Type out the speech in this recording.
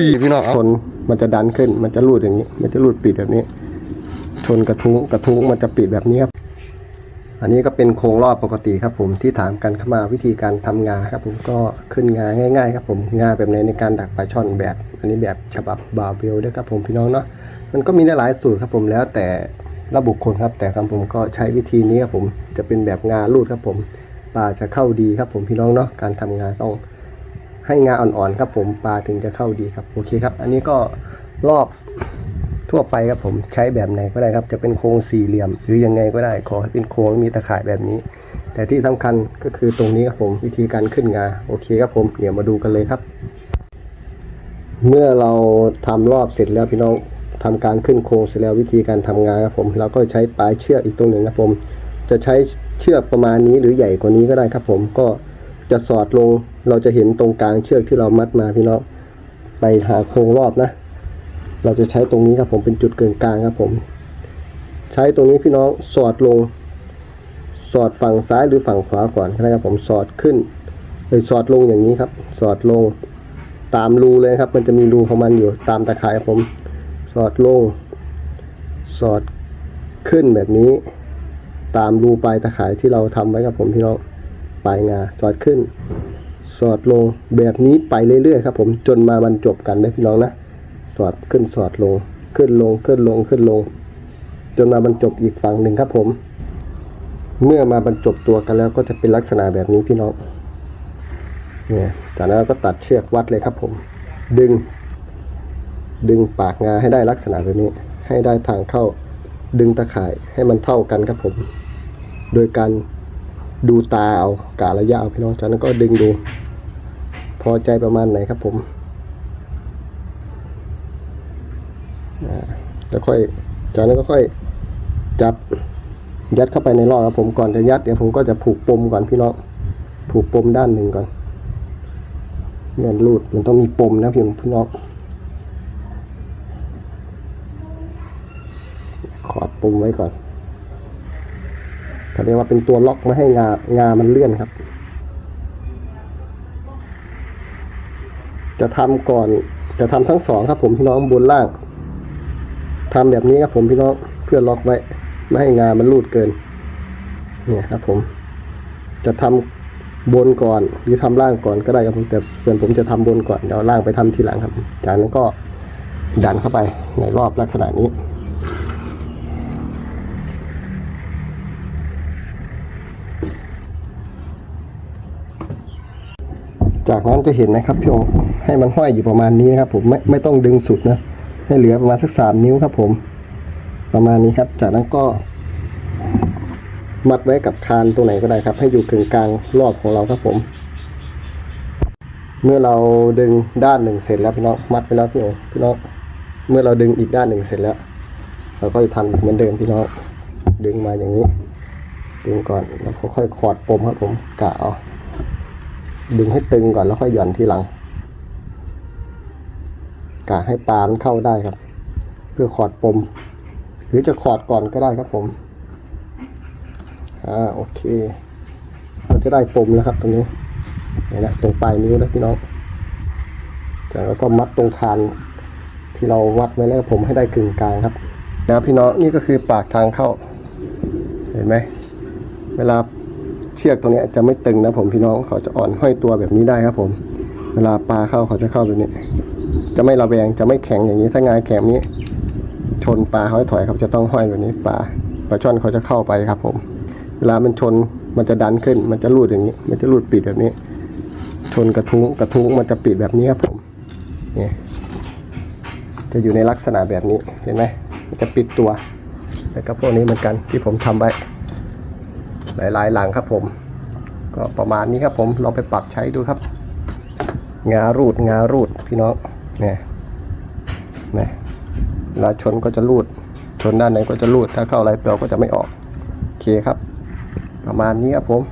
ยพี่น้องชนมันจะดันขึ้น มันจะรูดอย่างนี้ มันจะรูดปิดแบบนี้ ชนกระทุ้งกระทุ้งมันจะปิดแบบนี้ครับ อันนี้ก็เป็นโครงรอบปกติครับ ผมที่ถามกันเข้ามาวิธีการทำงาครับ ผมก็ขึ้นงาง่าย ๆ ครับ ผมงาแบบไหนในการดักปลาช่อนแบบ อันนี้แบบฉบับบาเบลด้วยครับ ผมพี่น้องเนาะมันก็มีหลายสูตรครับผมแล้วแต่ระบุคคลครับ แต่ครับผมก็ใช้วิธีนี้ครับผมจะเป็นแบบงาลูดครับผมปลาจะเข้าดีครับ ผมพี่น้องเนาะการทำงาต้อง ให้งาอ่อนๆครับผมปลาถึงจะเข้าดีครับโอเคครับ อันนี้ก็รอบทั่วไปครับผมใช้แบบไหนก็ได้ครับ จะเป็นโครงสี่เหลี่ยม หรือยังไงก็ได้ ขอให้เป็นโครงมีตะข่ายแบบนี้ แต่ที่สำคัญก็คือตรงนี้ครับผมวิธีการขึ้นงาโอเคครับผมเดี๋ยวมาดูกันเลยครับ เมื่อเราทำรอบเสร็จแล้วพี่น้องทำการขึ้นโครงเสร็จแล้ววิธีการทำงานครับผมเราก็ใช้ปลายเชือกอีกตรงหนึ่งครับผม จะใช้เชือกประมาณนี้หรือใหญ่กว่านี้ก็ได้ครับผมก็จะสอดลง เราจะเห็นตรงกลางเชือกที่เรามัดมาพี่น้องไปหาโครงรอบนะ เราจะใช้ตรงนี้ครับผมเป็นจุดเกินกลางครับผม ใช้ตรงนี้พี่น้องสอดลง สอดฝั่งซ้ายหรือฝั่งขวาก่อนก็ได้ครับผมสอดขึ้นเลยสอดลงอย่างนี้ครับ สอดลงตามรูเลยครับ มันจะมีรูของมันอยู่ตามตะข่ายครับผม สอดลง สอดขึ้นแบบนี้ ตามรูปลายตะข่ายที่เราทำไว้ครับผมพี่น้องปลายงาสอดขึ้น สอดลงแบบนี้ไปเรื่อยๆครับผมจนมาบรรจบกันนะพี่น้องนะสอดขึ้นสอดลงขึ้นลงขึ้นลงขึ้นลง จนมาบรรจบอีกฝั่งหนึ่งครับผม เมื่อมาบรรจบตัวกันแล้วก็จะเป็นลักษณะแบบนี้พี่น้องเนี่ยจากนั้นก็ตัดเชือกวัดเลยครับผม ดึง ดึงปากงาให้ได้ลักษณะแบบนี้ ให้ได้ทางเข้าดึงตะข่ายให้มันเท่ากันครับผม โดยการ ดูตาเอากะระยะเอาพี่น้องจากนั้นก็ดึงดู พอใจประมาณไหนครับผมแล้วค่อยจากนั้นก็ค่อยจับยัดเข้าไปในรอบครับผมก่อนจะยัดเดี๋ยวผมก็จะผูกปมก่อนพี่น้องผูกปมด้านหนึ่งก่อนเงินรูดมันต้องมีปมนะพี่พี่น้องขอดปมไว้ก่อน เขาเรียกว่าเป็นตัวล็อกไม่ให้งางามันเลื่อนครับ จะทำก่อนจะทำทั้งสองครับ ผมพี่น้องบนล่างทำแบบนี้ครับผมพี่น้องเพื่อล็อกไว้ ไม่ให้งามันรูดเกินเนี่ยครับ ผม จะทำบนก่อนหรือทำล่างก่อนก็ได้ครับผมแต่ส่วนผมจะทำบนก่อนเดี๋ยวล่างไปทำทีหลังครับ จากนั้นก็ดันเข้าไปในรอบลักษณะนี้ จากนั้นจะเห็นนะครับพี่โอให้มันห้อยอยู่ประมาณนี้นะครับ ผมไม่ไม่ต้องดึงสุดนะให้เหลือประมาณสักสามนิ้วครับ ผม ประมาณนี้ครับ จากนั้นก็ มัดไว้กับคานตรงไหนก็ได้ครับ ให้อยู่กึ่งกลางรอบของเราครับผม เมื่อเราดึงด้านหนึ่งเสร็จแล้วพี่น้องมัดไปแล้วพี่โอพี่น้องเมื่อเราดึงอีกด้านหนึ่งเสร็จแล้ว เราก็จะทำอีกเหมือนเดิมพี่น้องดึงมาอย่างนี้ ดึงก่อนแล้วค่อยๆขอดปมครับผมกะเอา ดึงให้ตึงก่อนแล้วค่อยหย่อนทีหลังกะให้ปลามันเข้าได้ครับ เพื่อขอดปม หรือจะขอดก่อนก็ได้ครับผมอ่าโอเค เราจะได้ปมแล้วครับตรงนี้นี่นะตรงปลายนิ้วนะพี่น้องจากนั้นก็มัดตรงคานที่เราวัดไว้แล้วผมให้ได้กึ่งกลางครับนะพี่น้องนี่ก็คือปากทางเข้า เห็นไหมเวลา เชือกตรงนี้จะไม่ตึงนะผมพี่น้องเขาจะอ่อนห้อยตัวแบบนี้ได้ครับผม เวลาปลาเข้าเขาจะเข้าแบบนี้ จะไม่ระแวงจะไม่แข็งอย่างนี้ถ้างานแข็งนี้ ชนปลาเขาถอยครับจะต้องห้อยแบบนี้ปลาปลาช่อนเขาจะเข้าไปครับผม เวลามันชนมันจะดันขึ้น มันจะรูดอย่างนี้ มันจะรูดปิดแบบนี้ ชนกระทุ้งกระทุ้งมันจะปิดแบบนี้ครับผมนี่จะอยู่ในลักษณะแบบนี้เห็นไหมมันจะปิดตัวแล้วก็พวกนี้เหมือนกันที่ผมทำไว้ หลายๆหลังครับผม ก็ประมาณนี้ครับผมเราไปปรับใช้ดูครับงารูดงารูดพี่น้องเนี่ยนะเวลาชนก็จะรูด ชนด้านไหนก็จะรูด ถ้าเข้าอะไรตัวก็จะไม่ออกโอเคครับ ประมาณนี้ครับผม